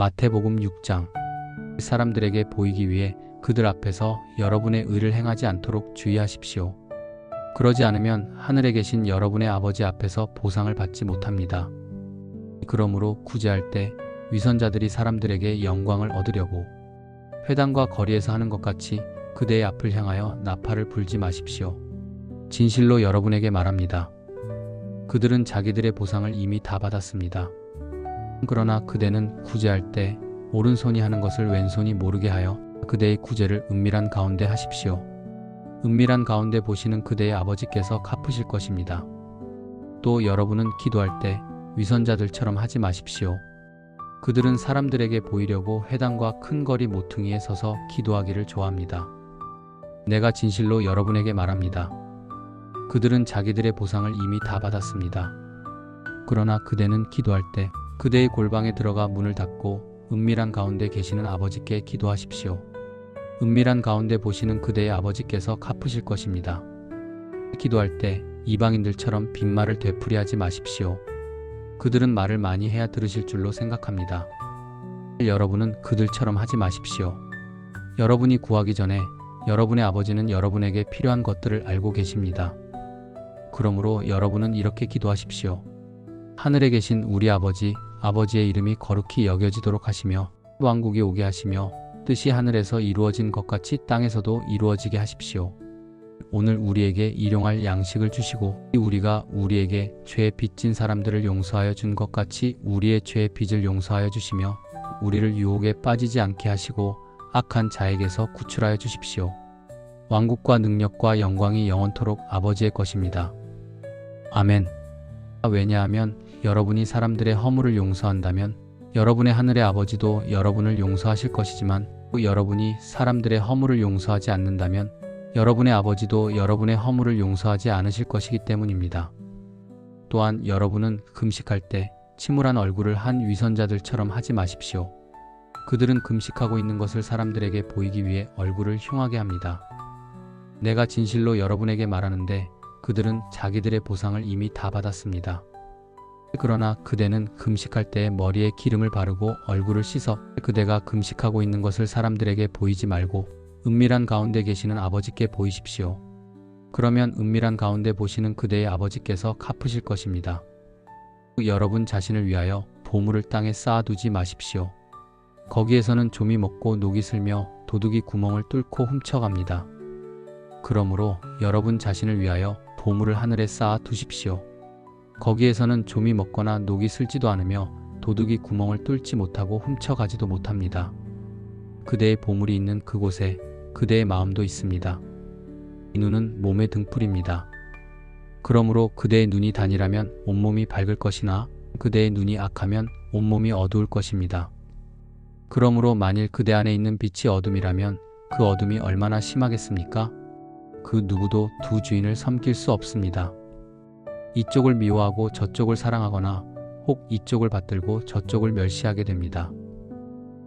마태복음 6장 사람들에게 보이기 위해 그들 앞에서 여러분의 의를 행하지 않도록 주의하십시오. 그러지 않으면 하늘에 계신 여러분의 아버지 앞에서 보상을 받지 못합니다. 그러므로 구제할 때 위선자들이 사람들에게 영광을 얻으려고 회당과 거리에서 하는 것 같이 그대의 앞을 향하여 나팔을 불지 마십시오. 진실로 여러분에게 말합니다. 그들은 자기들의 보상을 이미 다 받았습니다. 그러나 그대는 구제할 때 오른손이 하는 것을 왼손이 모르게 하여 그대의 구제를 은밀한 가운데 하십시오. 은밀한 가운데 보시는 그대의 아버지께서 갚으실 것입니다. 또 여러분은 기도할 때 위선자들처럼 하지 마십시오. 그들은 사람들에게 보이려고 회당과 큰 거리 모퉁이에 서서 기도하기를 좋아합니다. 내가 진실로 여러분에게 말합니다. 그들은 자기들의 보상을 이미 다 받았습니다. 그러나 그대는 기도할 때 그대의 골방에 들어가 문을 닫고 은밀한 가운데 계시는 아버지께 기도하십시오. 은밀한 가운데 보시는 그대의 아버지께서 갚으실 것입니다. 기도할 때 이방인들처럼 빈말을 되풀이하지 마십시오. 그들은 말을 많이 해야 들으실 줄로 생각합니다. 여러분은 그들처럼 하지 마십시오. 여러분이 구하기 전에 여러분의 아버지는 여러분에게 필요한 것들을 알고 계십니다. 그러므로 여러분은 이렇게 기도하십시오. 하늘에 계신 우리 아버지, 아버지의 이름이 거룩히 여겨지도록 하시며 왕국이 오게 하시며 뜻이 하늘에서 이루어진 것 같이 땅에서도 이루어지게 하십시오. 오늘 우리에게 일용할 양식을 주시고 우리가 우리에게 죄 빚진 사람들을 용서하여 준 것 같이 우리의 죄 빚을 용서하여 주시며 우리를 유혹에 빠지지 않게 하시고 악한 자에게서 구출하여 주십시오. 왕국과 능력과 영광이 영원토록 아버지의 것입니다. 아멘. 왜냐하면 여러분이 사람들의 허물을 용서한다면 여러분의 하늘의 아버지도 여러분을 용서하실 것이지만 또 여러분이 사람들의 허물을 용서하지 않는다면 여러분의 아버지도 여러분의 허물을 용서하지 않으실 것이기 때문입니다. 또한 여러분은 금식할 때 침울한 얼굴을 한 위선자들처럼 하지 마십시오. 그들은 금식하고 있는 것을 사람들에게 보이기 위해 얼굴을 흉하게 합니다. 내가 진실로 여러분에게 말하는데 그들은 자기들의 보상을 이미 다 받았습니다. 그러나 그대는 금식할 때 머리에 기름을 바르고 얼굴을 씻어 그대가 금식하고 있는 것을 사람들에게 보이지 말고 은밀한 가운데 계시는 아버지께 보이십시오. 그러면 은밀한 가운데 보시는 그대의 아버지께서 갚으실 것입니다. 여러분 자신을 위하여 보물을 땅에 쌓아두지 마십시오. 거기에서는 좀이 먹고 녹이 슬며 도둑이 구멍을 뚫고 훔쳐갑니다. 그러므로 여러분 자신을 위하여 보물을 하늘에 쌓아 두십시오. 거기에서는 좀이 먹거나 녹이 슬지도 않으며 도둑이 구멍을 뚫지 못하고 훔쳐가지도 못합니다. 그대의 보물이 있는 그곳에 그대의 마음도 있습니다. 이 눈은 몸의 등불입니다. 그러므로 그대의 눈이 단이라면 온몸이 밝을 것이나 그대의 눈이 악하면 온몸이 어두울 것입니다. 그러므로 만일 그대 안에 있는 빛이 어둠이라면 그 어둠이 얼마나 심하겠습니까? 그 누구도 두 주인을 섬길 수 없습니다. 이쪽을 미워하고 저쪽을 사랑하거나 혹 이쪽을 받들고 저쪽을 멸시하게 됩니다.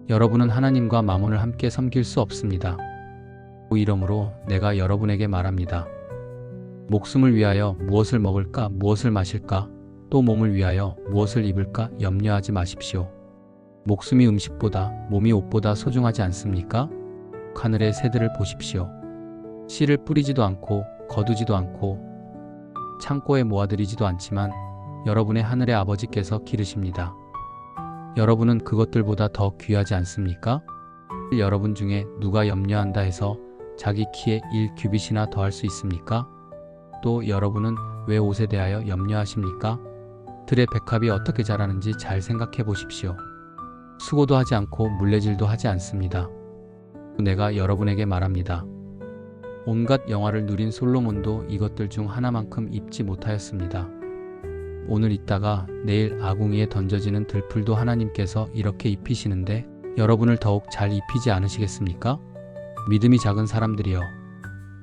여러분은 하나님과 마몬을 함께 섬길 수 없습니다. 그 이러므로 내가 여러분에게 말합니다. 목숨을 위하여 무엇을 먹을까, 무엇을 마실까, 또 몸을 위하여 무엇을 입을까 염려하지 마십시오. 목숨이 음식보다 몸이 옷보다 소중하지 않습니까? 하늘의 새들을 보십시오. 씨를 뿌리지도 않고 거두지도 않고 창고에 모아들이지도 않지만 여러분의 하늘의 아버지께서 기르십니다. 여러분은 그것들보다 더 귀하지 않습니까? 여러분 중에 누가 염려한다 해서 자기 키에 1 규빗이나 더할 수 있습니까? 또 여러분은 왜 옷에 대하여 염려하십니까? 들의 백합이 어떻게 자라는지 잘 생각해 보십시오. 수고도 하지 않고 물레질도 하지 않습니다. 내가 여러분에게 말합니다. 온갖 영화를 누린 솔로몬도 이것들 중 하나만큼 입지 못하였습니다. 오늘 있다가 내일 아궁이에 던져지는 들풀도 하나님께서 이렇게 입히시는데 여러분을 더욱 잘 입히지 않으시겠습니까? 믿음이 작은 사람들이여.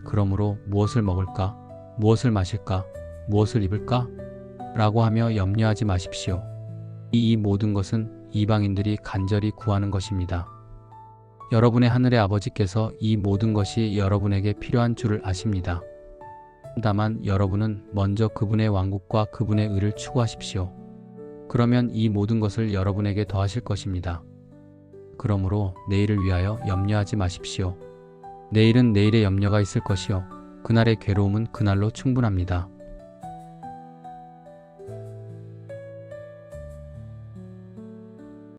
그러므로 무엇을 먹을까? 무엇을 마실까? 무엇을 입을까? 라고 하며 염려하지 마십시오. 이, 이 모든 것은 이방인들이 간절히 구하는 것입니다. 여러분의 하늘의 아버지께서 이 모든 것이 여러분에게 필요한 줄을 아십니다. 다만 여러분은 먼저 그분의 왕국과 그분의 의를 추구하십시오. 그러면 이 모든 것을 여러분에게 더하실 것입니다. 그러므로 내일을 위하여 염려하지 마십시오. 내일은 내일의 염려가 있을 것이요. 그날의 괴로움은 그날로 충분합니다.